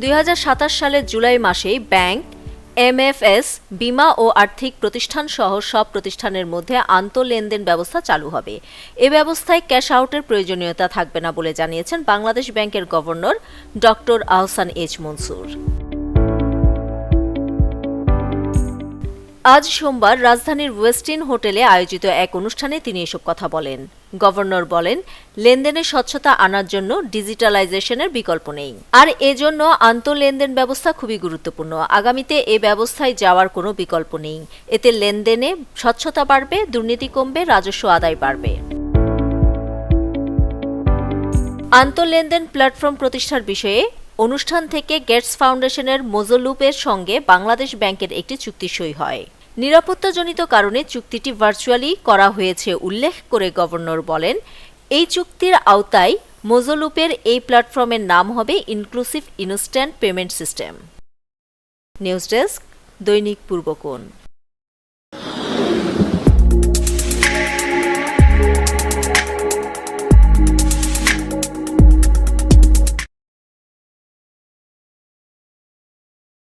দুই হাজার সাতাশ সালের জুলাই মাসেই ব্যাংক, এমএফএস, বিমা ও আর্থিক প্রতিষ্ঠান সহ সব প্রতিষ্ঠানের মধ্যে আন্তঃলেনদেন ব্যবস্থা চালু হবে। এ ব্যবস্থায় ক্যাশ আউটের প্রয়োজনীয়তা থাকবে না বলে জানিয়েছেন বাংলাদেশ ব্যাংকের governor doctor Ahsan H Mansur. আজ সোমবার রাজধানীর ওয়েস্টিন হোটেলে আয়োজিত এক অনুষ্ঠানে তিনি এসব কথা বলেন। গভর্নর বলেন, লেনদেনের স্বচ্ছতা আনার জন্য ডিজিটালাইজেশনের বিকল্প নেই। আর এজন্য আন্তঃলেনদেন ব্যবস্থা খুবই গুরুত্বপূর্ণ। আগামীতে এ ব্যবস্থায় যাওয়ার কোনো বিকল্প নেই। এতে লেনদেনে স্বচ্ছতা বাড়বে, দুর্নীতি কমবে, রাজস্ব আদায় বাড়বে। আন্তঃলেনদেন প্ল্যাটফর্ম প্রতিষ্ঠার বিষয়ে অনুষ্ঠান থেকে গেটস ফাউন্ডেশনের মোজোলুপের সঙ্গে বাংলাদেশ ব্যাংকের একটি চুক্তি সই হয়। নিরাপত্তাজনিত কারণে চুক্তিটি ভার্চুয়ালি করা হয়েছে, উল্লেখ করে গভর্নর বলেন। এই চুক্তির আওতায় মোজোলুপের এই প্ল্যাটফর্মের নাম হবে inclusive instant payment system news desk, Dainik Purbokon.